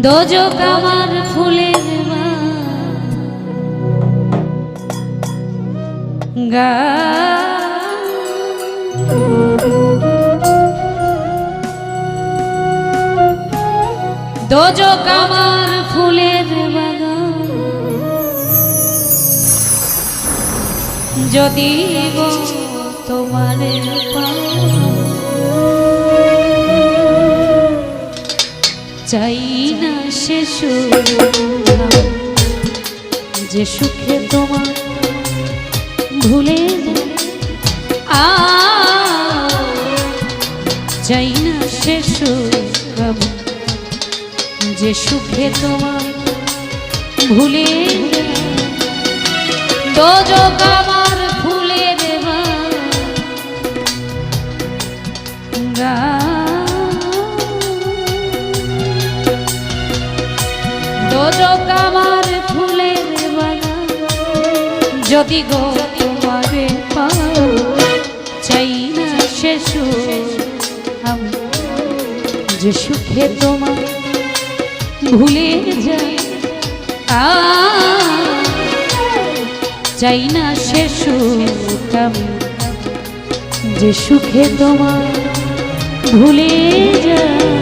দোজক আমার ফুলের গা। দোজক আমার ফুলের বাগান। যদি তোমার চাই সুখ, যে সুখে তোমার ভুলে চাই না সুখ যে সুখে তোমার ভুলে দোজক আমার ফুলের দোজক আমার ফুলের বাগান যদি গো তোমারে চাই না সে আমি। যে সুখে তোমার ভুলে যাই চাই না সে সুখ আমি। যে সুখে তোমার ভুলে যাই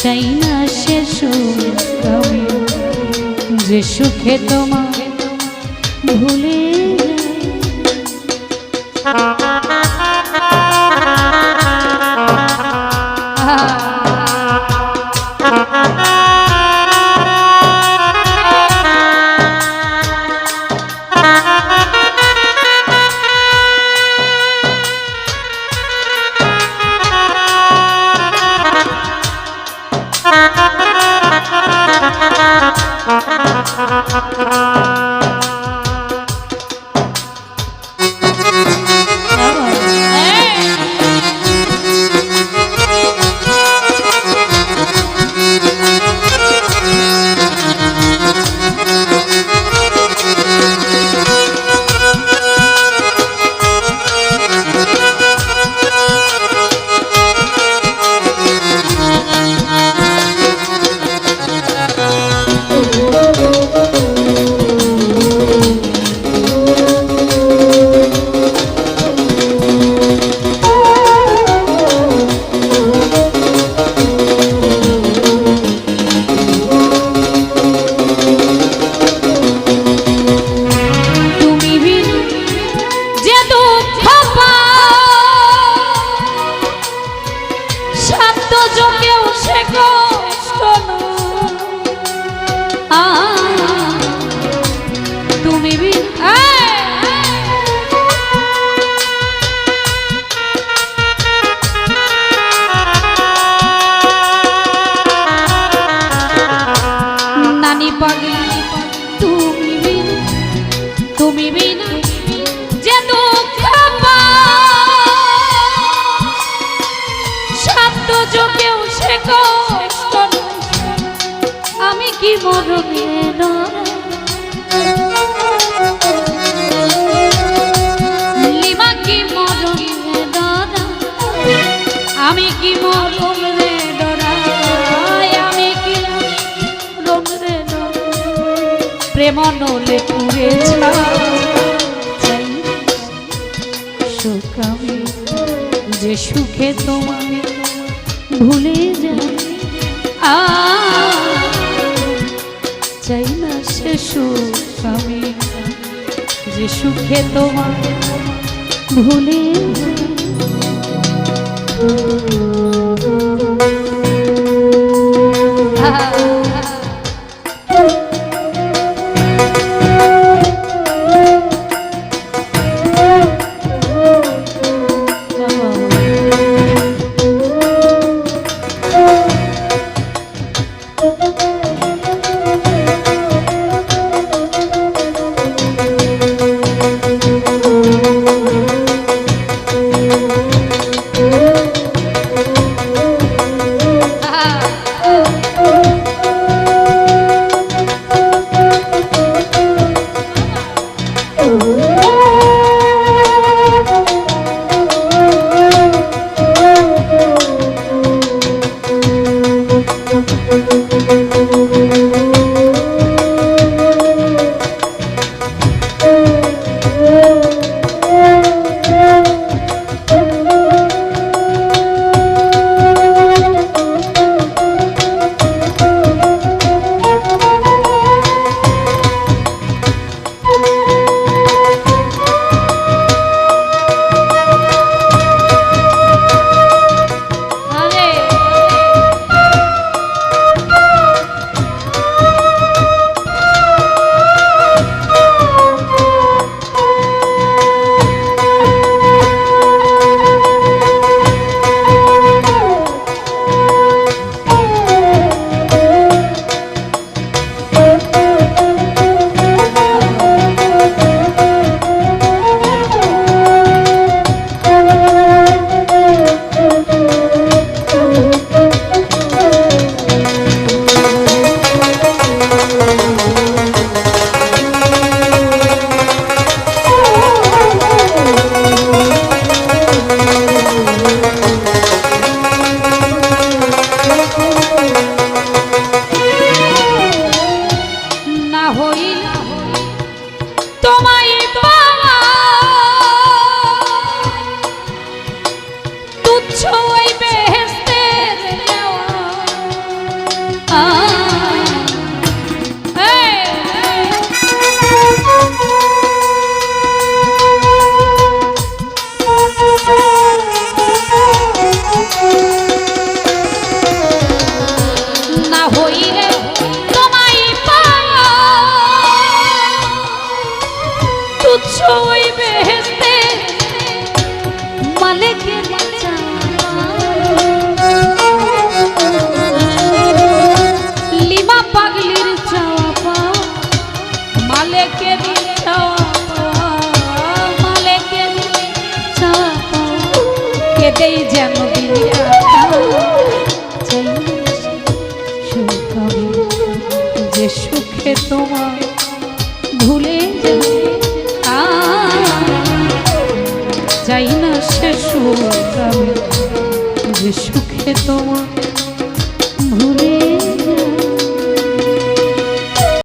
চাই সে যে সুখে তোমার ভুলে পাগলি, তুমি বিনা তুমি বিনা যে দুঃখ শব্দ যোগেও সে কষ্ট। আমি কি মরবে কি মরবে ডরা আমি কি মরম প্রেম নলে পুরে সুখ আমি যে সুখে তোমায় ভুলে যাই চাই না সে সুখ আমি যে সুখে তোমায় ভুলে আরে তোমার ভুলে যাই না সে সুখে তোমার